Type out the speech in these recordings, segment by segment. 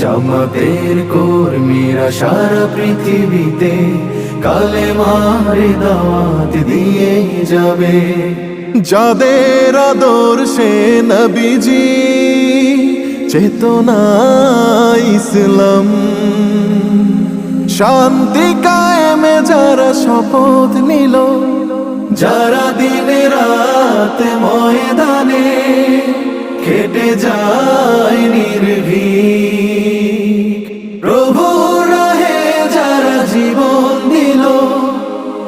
জামাতের কর্মীরা সারা পৃথিবীতে কালে মারে দাওয়াত দিয়ে যাবে। যাদের আদর্শে নবীজি চেতনা ইসলাম, শান্তি কায়েমে যারা শপথ নিল, যারা দিনে রাত ময়দানে খেটে যায়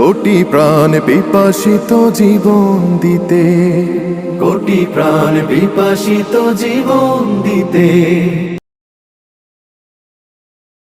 কোটি প্রাণ বিপাশিত জীবন দিতে। কোটি প্রাণ বিপাসিত জীবন দিতে।